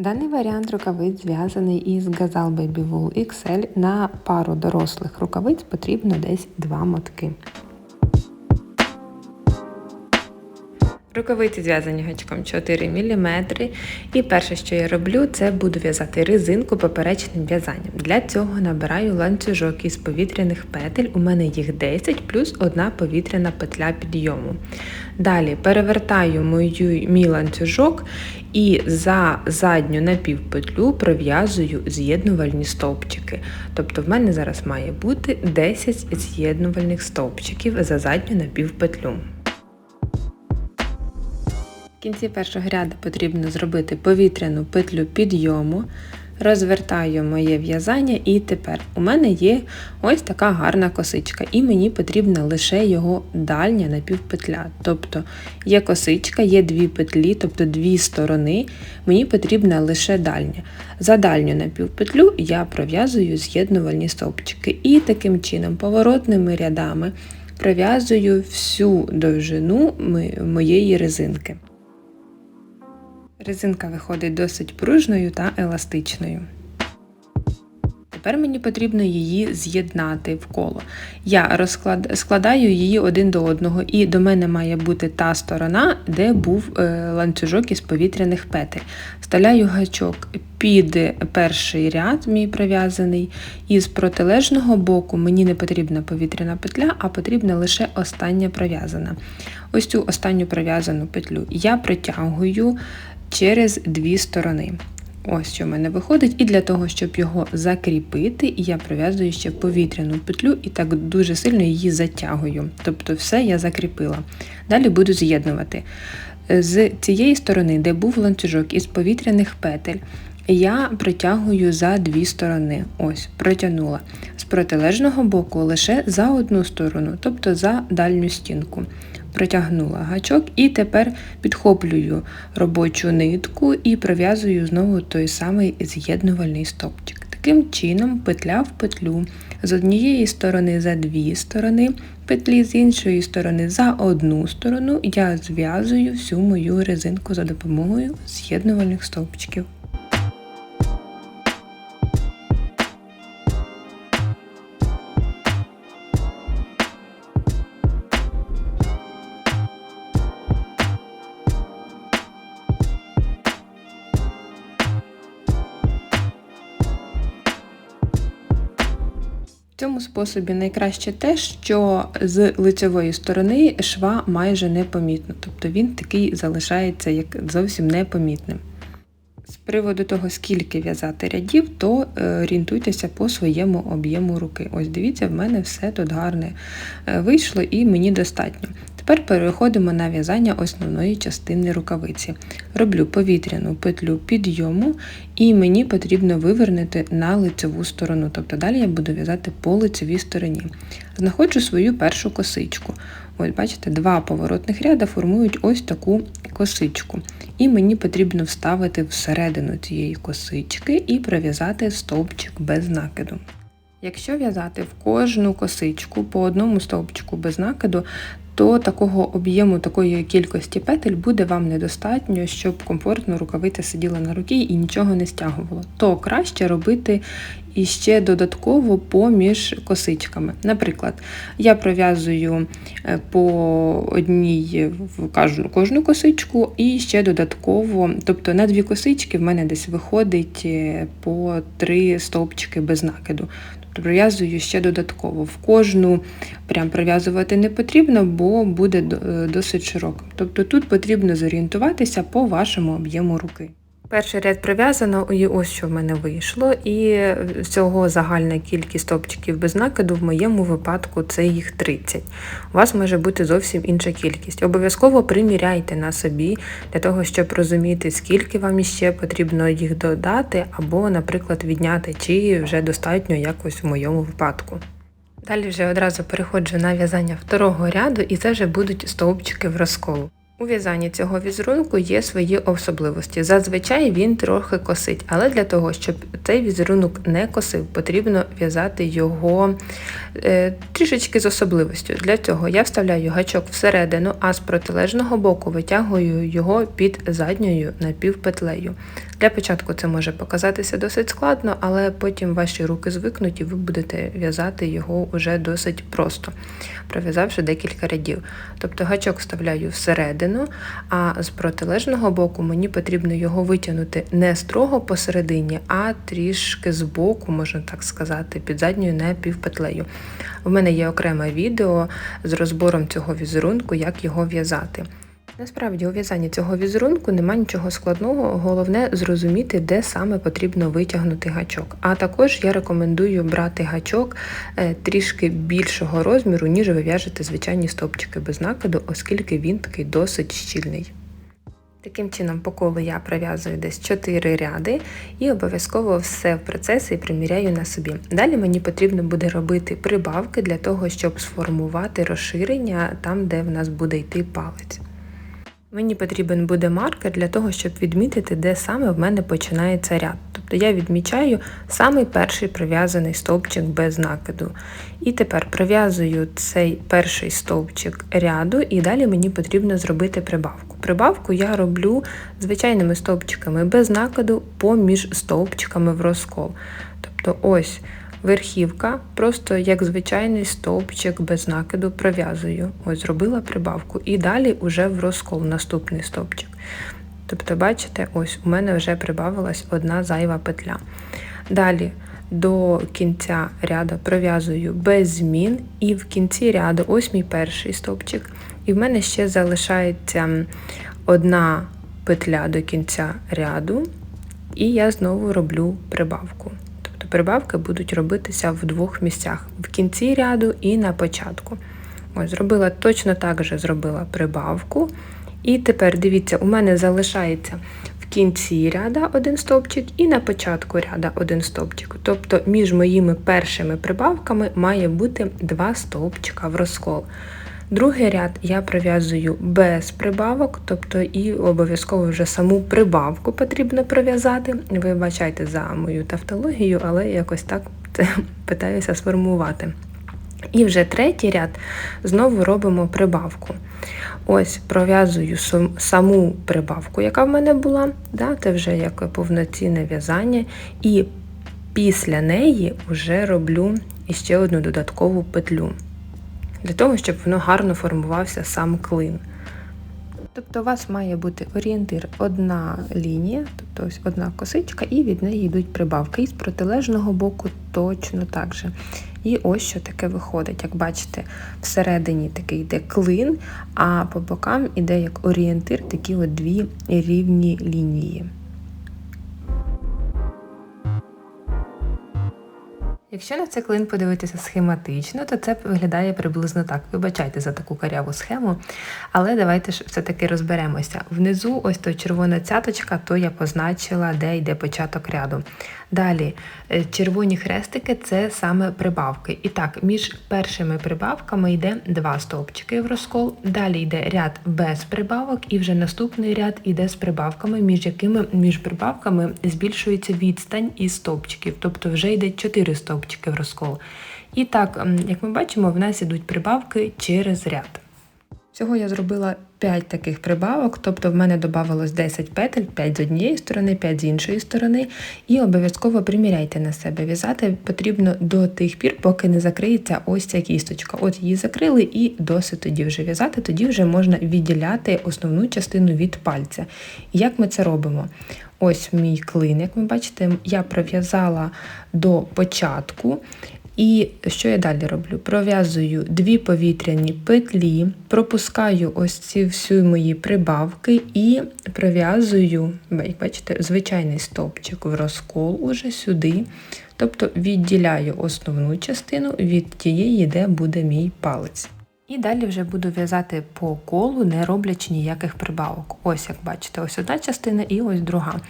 Даний варіант рукавиць зв'язаний із Gazal Baby Wool XL. На пару дорослих рукавиць потрібно десь два мотки. Рукавиці зв'язані гачком 4 мм. І перше, що я роблю, це буду в'язати резинку поперечним в'язанням. Для цього набираю ланцюжок із повітряних петель. У мене їх 10 плюс одна повітряна петля підйому. Далі перевертаю мою, мій ланцюжок і за задню напівпетлю пров'язую з'єднувальні стовпчики. Тобто в мене зараз має бути 10 з'єднувальних стовпчиків за задню напівпетлю. В кінці першого ряду потрібно зробити повітряну петлю підйому. Розвертаю моє в'язання, і тепер у мене є ось така гарна косичка, і мені потрібна лише його дальня напівпетля. Тобто є косичка, є дві петлі, тобто дві сторони, мені потрібна лише дальня. За дальню напівпетлю я пров'язую з'єднувальні стовпчики. І таким чином, поворотними рядами пров'язую всю довжину моєї резинки. Резинка виходить досить пружною та еластичною. Тепер мені потрібно її з'єднати в коло. Я розклад... складаю її один до одного, і до мене має бути та сторона, де був е, ланцюжок із повітряних петель. Вставляю гачок під перший ряд, мій пров'язаний, і з протилежного боку мені не потрібна повітряна петля, а потрібна лише остання пров'язана. Ось цю останню пров'язану петлю я притягую через дві сторони. Ось що в мене виходить, і для того, щоб його закріпити, я пров'язую ще повітряну петлю і так дуже сильно її затягую. Тобто все я закріпила. Далі буду з'єднувати. З цієї сторони, де був ланцюжок із повітряних петель, я притягую за дві сторони. Ось, протягнула. З протилежного боку лише за одну сторону, тобто за дальню стінку протягнула гачок і тепер підхоплюю робочу нитку і пров'язую знову той самий з'єднувальний стопчик. Таким чином, петля в петлю з однієї сторони за дві сторони, петлі з іншої сторони за одну сторону, я зв'язую всю мою резинку за допомогою з'єднувальних стовпчиків. В цьому способі найкраще те, що з лицевої сторони шва майже непомітно, тобто він такий залишається як зовсім непомітним. З приводу того, скільки в'язати рядів, то е, орієнтуйтеся по своєму об'єму руки. Ось дивіться, в мене все тут гарне е, вийшло і мені достатньо. Тепер переходимо на в'язання основної частини рукавиці. Роблю повітряну петлю підйому, і мені потрібно вивернути на лицеву сторону, тобто далі я буду в'язати по лицевій стороні. Знаходжу свою першу косичку. Ось, бачите, два поворотних ряда формують ось таку косичку. І мені потрібно вставити всередину цієї косички і пров'язати стовпчик без накиду. Якщо в'язати в кожну косичку по одному стовпчику без накиду, то такого об'єму, такої кількості петель буде вам недостатньо, щоб комфортно рукавиця сиділа на руці і нічого не стягувало. То краще робити іще додатково поміж косичками. Наприклад, я пров'язую е, по одній в кожну, кожну косичку, і ще додатково, тобто на дві косички в мене десь виходить е, по три стовпчики без накиду. Тобто Пров'язую ще додатково. В кожну прям пров'язувати не потрібно, бо буде е, досить широко. Тобто тут потрібно зорієнтуватися по вашому об'єму руки. Перший ряд пров'язано, і ось що в мене вийшло, і всього загальна кількість стопчиків без накиду в моєму випадку це їх 30. У вас може бути зовсім інша кількість. Обов'язково приміряйте на собі для того, щоб розуміти, скільки вам іще потрібно їх додати, або, наприклад, відняти, чи вже достатньо якось в моєму випадку. Далі вже одразу переходжу на в'язання второго ряду, і це вже будуть стовпчики в розколу. У в'язанні цього візерунку є свої особливості. Зазвичай він трохи косить, але для того, щоб цей візерунок не косив, потрібно в'язати його е, трішечки з особливостю. Для цього я вставляю гачок всередину, а з протилежного боку витягую його під задньою напівпетлею. Для початку це може показатися досить складно, але потім ваші руки звикнуть і ви будете в'язати його уже досить просто, пров'язавши декілька рядів. Тобто гачок вставляю всередину, а з протилежного боку мені потрібно його витягнути не строго посередині, а трішки з боку, можна так сказати, під задньою напівпетлею. У мене є окреме відео з розбором цього візерунку, як його в'язати. Насправді у в'язанні цього візерунку нема нічого складного, головне зрозуміти, де саме потрібно витягнути гачок. А також я рекомендую брати гачок е, трішки більшого розміру, ніж ви в'яжете звичайні стопчики без накиду, оскільки він такий досить щільний. Таким чином, по колу я пров'язую десь 4 ряди і обов'язково все в процесі приміряю на собі. Далі мені потрібно буде робити прибавки для того, щоб сформувати розширення там, де в нас буде йти палець. Мені потрібен буде маркер для того, щоб відмітити, де саме в мене починається ряд. Тобто я відмічаю самий перший прив'язаний стовпчик без накиду. І тепер прив'язую цей перший стовпчик ряду, і далі мені потрібно зробити прибавку. Прибавку я роблю звичайними стовпчиками без накиду поміж стовпчиками в розкол. Тобто ось верхівка, просто як звичайний стовпчик без накиду пров'язую. Ось зробила прибавку. І далі вже в розкол наступний стовпчик. Тобто, бачите, ось у мене вже прибавилась одна зайва петля. Далі до кінця ряду пров'язую без змін, і в кінці ряду ось мій перший стовпчик. І в мене ще залишається одна петля до кінця ряду, і я знову роблю прибавку прибавки будуть робитися в двох місцях в кінці ряду і на початку. Ось, Зробила точно так же зробила прибавку. І тепер дивіться, у мене залишається в кінці ряда один стовпчик і на початку ряда один стовпчик. Тобто між моїми першими прибавками має бути два стовпчика в розкол. Другий ряд я пров'язую без прибавок, тобто і обов'язково вже саму прибавку потрібно пров'язати. Ви бачайте за мою тавтологію, але якось так питаюся сформувати. І вже третій ряд знову робимо прибавку. Ось пров'язую саму прибавку, яка в мене була, да, це вже як повноцінне в'язання. І після неї вже роблю іще одну додаткову петлю для того, щоб воно гарно формувався сам клин. Тобто у вас має бути орієнтир одна лінія, тобто ось одна косичка, і від неї йдуть прибавки. І з протилежного боку точно так же. І ось що таке виходить. Як бачите, всередині такий йде клин, а по бокам іде як орієнтир такі от дві рівні лінії. Якщо на цей клин подивитися схематично, то це виглядає приблизно так. Вибачайте за таку каряву схему, але давайте ж все-таки розберемося. Внизу, ось то червона цяточка, то я позначила, де йде початок ряду. Далі, е, червоні хрестики це саме прибавки. І так, між першими прибавками йде два стовпчики в розкол, далі йде ряд без прибавок, і вже наступний ряд йде з прибавками, між якими між прибавками збільшується відстань із стовпчиків, тобто вже йде 4 стовпчики в розкол. І так, як ми бачимо, в нас ідуть прибавки через ряд. Всього я зробила 5 таких прибавок, тобто в мене додавалось 10 петель, 5 з однієї сторони, 5 з іншої сторони, і обов'язково приміряйте на себе. В'язати потрібно до тих пір, поки не закриється ось ця кісточка. От її закрили і досить тоді вже в'язати, тоді вже можна відділяти основну частину від пальця. Як ми це робимо? Ось мій клин, як ви бачите, я пров'язала до початку. І що я далі роблю? Пров'язую дві повітряні петлі, пропускаю ось ці всі мої прибавки і пров'язую, як бачите, звичайний стовпчик в розкол уже сюди. Тобто відділяю основну частину від тієї, де буде мій палець. І далі вже буду в'язати по колу, не роблячи ніяких прибавок. Ось, як бачите, ось одна частина і ось друга.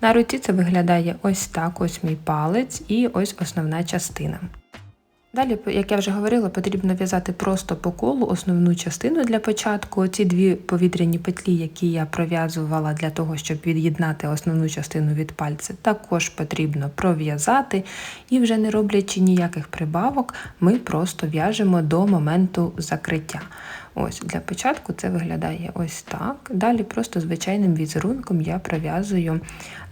На руці це виглядає ось так: ось мій палець і ось основна частина. Далі, як я вже говорила, потрібно в'язати просто по колу основну частину для початку. Ці дві повітряні петлі, які я пров'язувала для того, щоб від'єднати основну частину від пальця, також потрібно пров'язати і вже не роблячи ніяких прибавок, ми просто в'яжемо до моменту закриття. Ось Для початку це виглядає ось так. Далі просто звичайним візерунком я пров'язую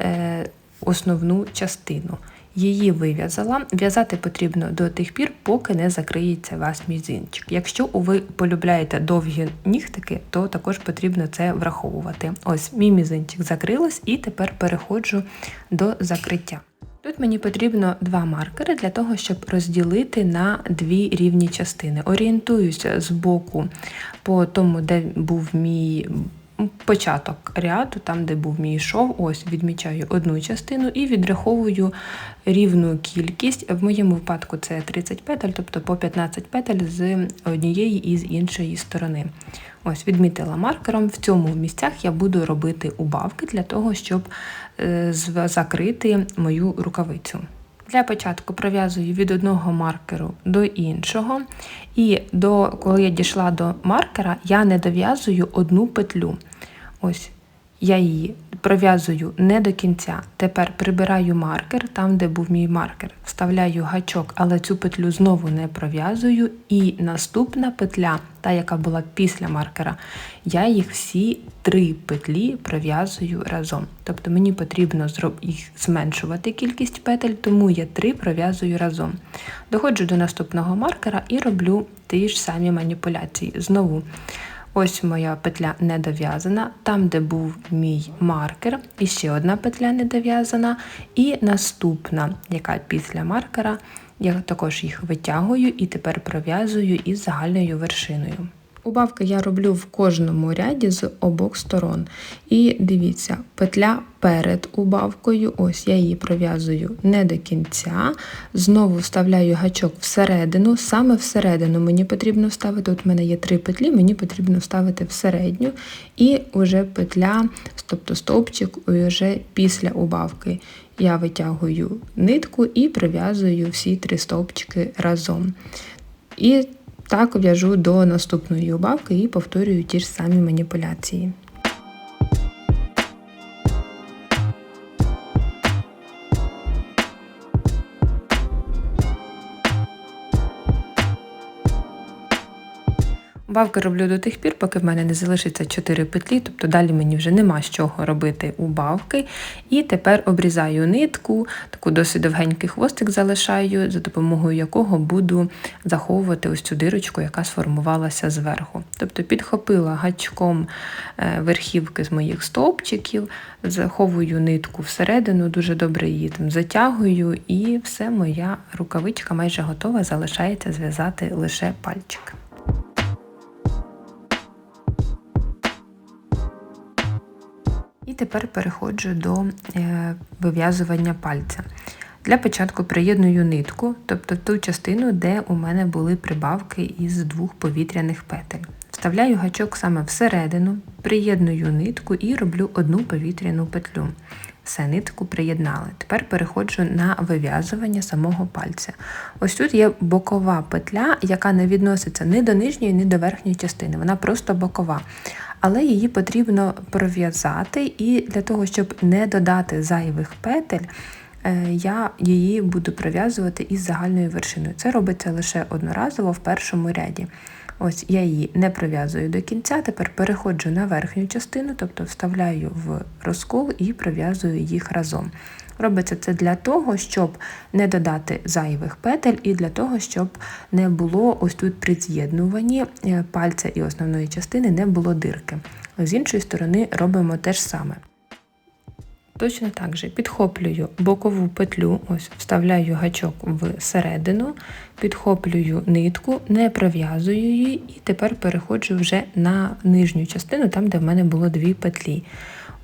е, основну частину. Її вив'язала. В'язати потрібно до тих пір, поки не закриється ваш мізинчик. Якщо ви полюбляєте довгі нігтики, то також потрібно це враховувати. Ось мій мізинчик закрилась і тепер переходжу до закриття. Тут мені потрібно два маркери для того, щоб розділити на дві рівні частини. Орієнтуюся з боку по тому, де був мій початок ряду, там, де був мій шов, ось відмічаю одну частину і відраховую рівну кількість. В моєму випадку це 30 петель, тобто по 15 петель з однієї і з іншої сторони. Ось, відмітила маркером. В цьому місцях я буду робити убавки для того, щоб е, закрити мою рукавицю. Для початку пров'язую від одного маркеру до іншого. І до, коли я дійшла до маркера, я не дов'язую одну петлю. Ось я її пров'язую не до кінця. Тепер прибираю маркер, там, де був мій маркер, вставляю гачок, але цю петлю знову не пров'язую. І наступна петля, та, яка була після маркера, я їх всі три петлі пров'язую разом. Тобто мені потрібно їх зменшувати кількість петель, тому я три пров'язую разом. Доходжу до наступного маркера і роблю ті ж самі маніпуляції. Знову Ось моя петля не дов'язана, там, де був мій маркер, і ще одна петля не дов'язана. І наступна, яка після маркера, я також їх витягую і тепер пров'язую із загальною вершиною. Убавки я роблю в кожному ряді з обох сторон. І дивіться, петля перед убавкою, ось я її пров'язую не до кінця. Знову вставляю гачок всередину, саме всередину мені потрібно вставити. Тут в мене є три петлі, мені потрібно вставити всередню, і вже петля, тобто стовпчик, вже після убавки. Я витягую нитку і прив'язую всі три стовпчики разом. І так в'яжу до наступної убавки і повторюю ті ж самі маніпуляції. Убавки роблю до тих пір, поки в мене не залишиться 4 петлі, тобто далі мені вже нема з чого робити убавки. І тепер обрізаю нитку, таку досить довгенький хвостик залишаю, за допомогою якого буду заховувати ось цю дирочку, яка сформувалася зверху. Тобто підхопила гачком е, верхівки з моїх стовпчиків, заховую нитку всередину, дуже добре її там затягую, і все, моя рукавичка майже готова, залишається зв'язати лише пальчик. І тепер переходжу до е, вив'язування пальця. Для початку приєдную нитку, тобто ту частину, де у мене були прибавки із двох повітряних петель. Вставляю гачок саме всередину, приєдную нитку і роблю одну повітряну петлю. Все, нитку приєднали. Тепер переходжу на вив'язування самого пальця. Ось тут є бокова петля, яка не відноситься ні до нижньої, ні до верхньої частини. Вона просто бокова але її потрібно пров'язати, і для того, щоб не додати зайвих петель, е, я її буду пров'язувати із загальною вершиною. Це робиться лише одноразово в першому ряді. Ось я її не пров'язую до кінця, тепер переходжу на верхню частину, тобто вставляю в розкол і пров'язую їх разом. Робиться це для того, щоб не додати зайвих петель, і для того, щоб не було ось тут при з'єднуванні е, пальця і основної частини не було дирки. З іншої сторони робимо те ж саме. Точно так же підхоплюю бокову петлю, ось вставляю гачок всередину, підхоплюю нитку, не пров'язую її, і тепер переходжу вже на нижню частину, там, де в мене було дві петлі.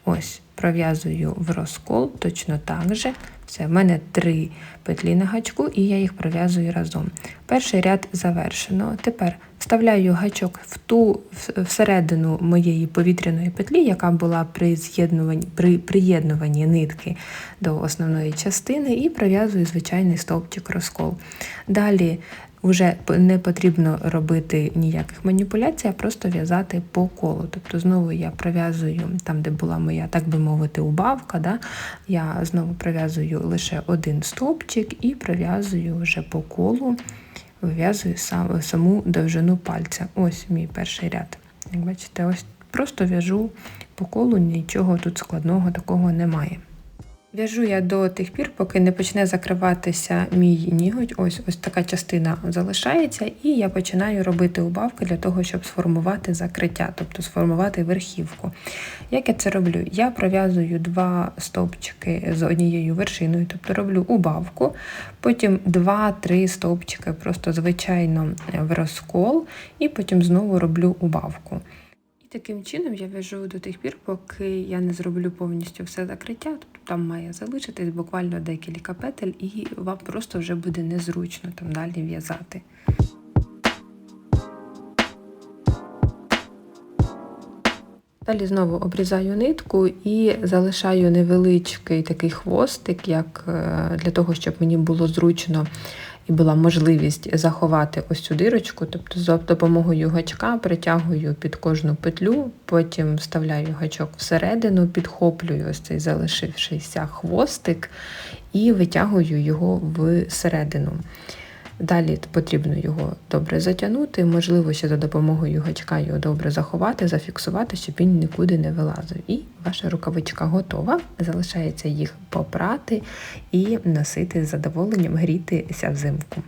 Ось, пров'язую в розкол точно так же. Все, в мене три петлі на гачку, і я їх пров'язую разом. Перший ряд завершено. Тепер вставляю гачок в ту всередину моєї повітряної петлі, яка була при з'єднуванні при приєднуванні нитки до основної частини, і пров'язую звичайний стовпчик розкол. Далі вже не потрібно робити ніяких маніпуляцій, а просто в'язати по колу. Тобто знову я пров'язую там, де була моя, так би мовити, убавка. Да? Я знову пров'язую лише один стовпчик і пров'язую вже по колу, вив'язую сам, саму довжину пальця. Ось мій перший ряд. Як бачите, ось просто в'яжу по колу, нічого тут складного такого немає. В'яжу я до тих пір, поки не почне закриватися мій ніготь. Ось ось така частина залишається, і я починаю робити убавки для того, щоб сформувати закриття, тобто сформувати верхівку. Як я це роблю? Я пров'язую два стовпчики з однією вершиною, тобто роблю убавку, потім два-три стовпчики просто звичайно в розкол, і потім знову роблю убавку. І таким чином я в'яжу до тих пір, поки я не зроблю повністю все закриття. Там має залишитись буквально декілька петель, і вам просто вже буде незручно там далі в'язати. Далі знову обрізаю нитку і залишаю невеличкий такий хвостик, як е, для того, щоб мені було зручно і була можливість заховати ось цю дирочку. Тобто за допомогою гачка притягую під кожну петлю, потім вставляю гачок всередину, підхоплюю ось цей залишившийся хвостик і витягую його всередину. Далі потрібно його добре затягнути, можливо, ще за допомогою гачка його добре заховати, зафіксувати, щоб він нікуди не вилазив. І ваша рукавичка готова. Залишається їх попрати і носити з задоволенням, грітися взимку.